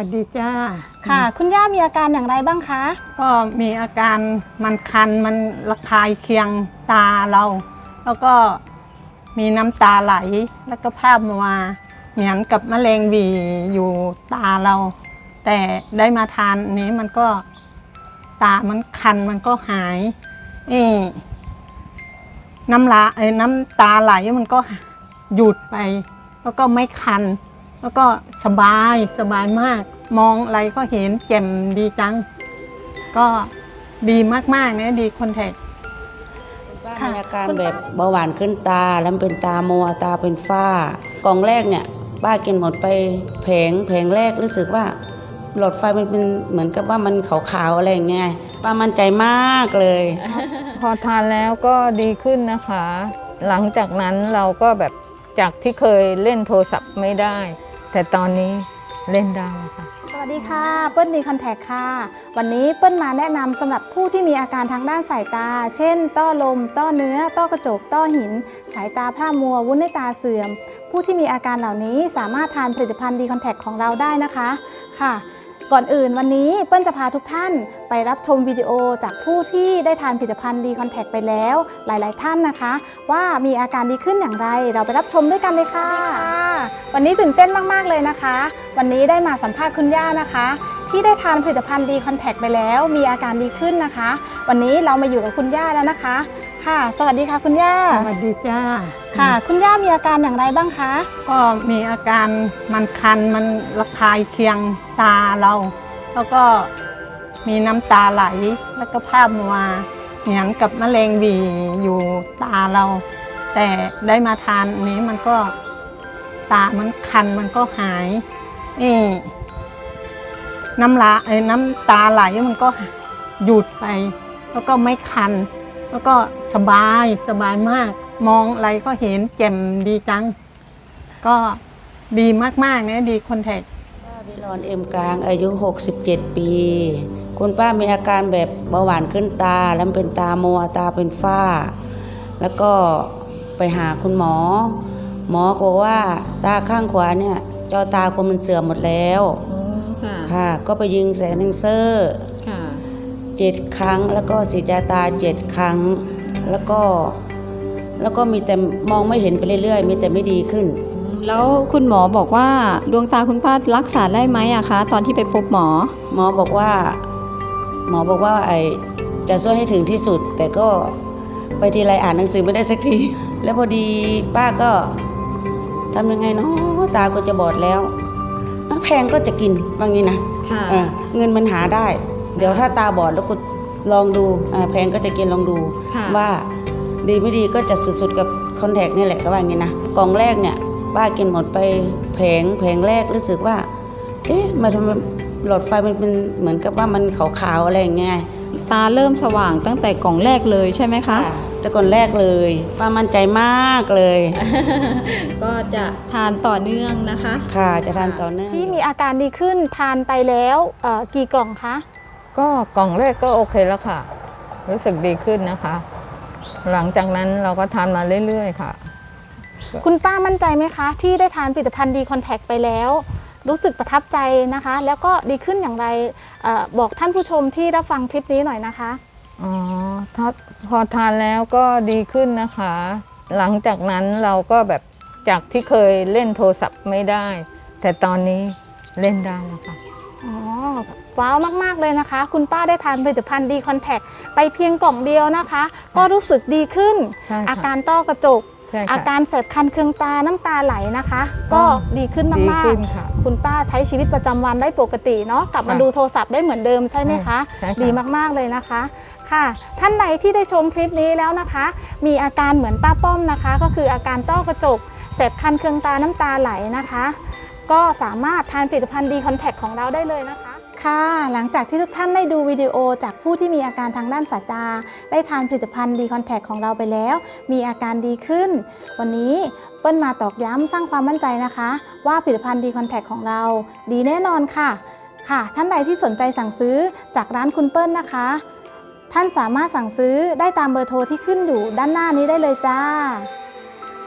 วัสดีจ้า ค่ะ คุณย่ามีอาการอย่างไรบ้างคะ ก็มีอาการมันคันมันระคายเคียงตาเรา แล้วก็มีน้ำตาไหลแล้วก็ภาพมัวเหมือนกับมะเร็งหวีอยู่ตาเรา แต่ได้มาทานอันนี้มันก็ตามันคันมันก็หายเอ้น้ำลาเอ้ยน้ำตาไหลมันก็หยุดไป แล้วก็ไม่คัน แล้วก็สบายสบายมาก มองอะไรก็เห็นแจ่มดีจัง ก็ดีมากๆนะดีคอนแทคป้าค่ะมีอาการคุณแบป้าบเบาหวานขึ้นตาแล้วมันเป็นตามัวตาเป็นฝ้ากล่องแรกเนี่ยป้ากินหมดไปแผงแผงแรกรู้สึกว่า หลอดไฟมันเป็นเหมือนกับว่ามันขาวๆอะไรอย่างเงี้ยป้ามั่นใจมากเลย พอทานแล้วก็ดีขึ้นนะคะ หลังจากนั้นเราก็แบบจากที่เคยเล่นโทรศัพท์ไม่ได้ แต่ตอนนี้เล่นได้แล้วค่ะ สวัสดีค่ะ เปิ้ลดีคอนแทคค่ะ วันนี้เปิ้ลมาแนะนำสำหรับผู้ที่มีอาการทางด้านสายตา เช่น ต้อลม ต้อเนื้อ ต้อกระจก ต้อหิน สายตาพร่ามัว วุ้นในตาเสื่อม ผู้ที่มีอาการเหล่านี้สามารถทานผลิตภัณฑ์ดีคอนแทคของเราได้นะคะ ค่ะ ก่อนอื่นวันนี้เปิ้ลจะพาทุกท่านไปรับชมวิดีโอจากผู้ที่ได้ทานผลิตภัณฑ์ดีคอนแทคไปแล้ว หลาย ๆ ท่านนะคะ ว่ามีอาการดีขึ้นอย่างไร เราไปรับชมด้วยกันเลยค่ะ วันนี้ตื่นเต้นมาก ๆ เลยนะคะ วันนี้ได้มาสัมภาษณ์คุณย่านะคะ ที่ได้ทานผลิตภัณฑ์ดีคอนแทคไปแล้ว มีอาการดีขึ้นนะคะ วันนี้เรามาอยู่กับคุณย่าแล้วนะคะ ค่ะ สวัสดีค่ะคุณย่า สวัสดีจ้าค่ะ คุณย่ามีอาการอย่างไรบ้างคะ ก็มีอาการมันคันมันระคายเคียงตาเรา แล้วก็มีน้ำตาไหลแล้วก็ภาพมัวเหมือนกับมะเร็งหวีอยู่ตาเรา แต่ได้มาทานอันนี้มันก็ตามันคันมันก็หายเอ้ น้ำลาเอ้ยน้ำตาไหลมันก็หยุดไป แล้วก็ไม่คัน แล้วก็สบายสบายมาก มองอะไรก็เห็นแจ่มดีจัง ก็ดีมากๆนะดีคอนแทคป้าวิรอนเอ็มกลางอายุ 67 ปี คุณป้ามีอาการแบบเบาหวานขึ้นตา แล้วเป็นตามัวตาเป็นฝ้า แล้วก็ไปหาคุณหมอ หมอบอกว่าตาข้างขวาเนี่ยจอตาคนมันเสื่อมหมดแล้ว ค่ะค่ะ ก็ไปยิงแสงเลนเซอร์ค่ะเจ็ดครั้ง แล้วก็สีดยาตาเจ็ดครั้ง แล้วก็แล้วก็มีแต่มองไม่เห็นไปเรื่อยๆ มีแต่ไม่ดีขึ้น แล้วคุณหมอบอกว่าดวงตาคุณป้ารักษาได้ไหมอะคะ ตอนที่ไปพบหมอ หมอบอกว่า หมอบอกว่าไอจะช่วยให้ถึงที่สุด แต่ก็ไปทีไรอ่านหนังสือไม่ได้สักที แล้วพอดีป้าก็ทำยังไงเนาะตาก็จะบอดแล้วอะ แพงก็จะกินว่างี้นะค่ะเออเงินมันหาได้ เดี๋ยวถ้าตาบอดแล้วก็ลองดูอ่าแพงก็จะกินลองดูค่ะว่าดีไม่ดีก็จะสุดๆกับคอนแทคนี่แหละก็ว่าอย่างนี้นะกล่องแรกเนี่ยป้ากินหมดไปแผงแผงแรกรู้สึกว่า เอ๊ะมาทำไมหลอดไฟมันเป็นเหมือนกับว่ามันขาวๆอะไรอย่างเงี้ยตาเริ่มสว่างตั้งแต่กล่องแรกเลยใช่ไหมคะ แต่ก่อนแรกเลยป้ามั่นใจมากเลย ก็จะทานต่อเนื่องนะคะ ค่ะจะทานต่อเนื่องที่มีอาการดีขึ้นทานไปแล้วเอ่อกี่กล่องคะก็กล่องแรกก็โอเคแล้วค่ะ รู้สึกดีขึ้นนะคะ หลังจากนั้นเราก็ทานมาเรื่อยๆค่ะ คุณป้ามั่นใจไหมคะ ที่ได้ทานผลิตภัณฑ์ดีคอนแทคไปแล้ว รู้สึกประทับใจนะคะ แล้วก็ดีขึ้นอย่างไรเออบอกท่านผู้ชมที่รับฟังคลิปนี้หน่อยนะคะ อ๋อถ้าพอทานแล้วก็ดีขึ้นนะคะ หลังจากนั้นเราก็แบบจากที่เคยเล่นโทรศัพท์ไม่ได้ แต่ตอนนี้เล่นได้แล้วค่ะ อ๋อ ว้าวมาก ๆ เลยนะคะ คุณป้าได้ทานผลิตภัณฑ์ดีคอนแทคไปเพียงกล่องเดียวนะคะ ก็รู้สึกดีขึ้น ใช่ค่ะ อาการต้อกระจกใช่ค่ะ อาการแสบคันเคืองตาน้ำตาไหลนะคะ ก็ดีขึ้นดีมากขึ้นค่ะๆคุณป้าใช้ชีวิตประจำวันได้ปกติเนาะกลับมาค่ะดูโทรศัพท์ได้เหมือนเดิมใช่ไหมคะใช่ค่ะดีมากๆเลยนะคะค่ะ ท่านใดที่ได้ชมคลิปนี้แล้วนะคะ มีอาการเหมือนป้าป้อมนะคะ ก็คืออาการต้อกระจกแสบคันเคืองตาน้ำตาไหลนะคะ ก็สามารถทานผลิตภัณฑ์ดีคอนแทคของเราได้เลยนะคะ ค่ะหลังจากที่ทุกท่านได้ดูวิดีโอจากผู้ที่มีอาการทางด้านสายตา ได้ทานผลิตภัณฑ์ดีคอนแทคของเราไปแล้ว มีอาการดีขึ้น วันนี้เปิ้ลมาตอกย้ำสร้างความมั่นใจนะคะ ว่าผลิตภัณฑ์ดีคอนแทคของเรา ดีแน่นอนค่ะค่ะ ท่านใดที่สนใจสั่งซื้อจากร้านคุณเปิ้ลนะคะ ท่านสามารถสั่งซื้อได้ตามเบอร์โทรที่ขึ้นอยู่ด้านหน้านี้ได้เลยจ้า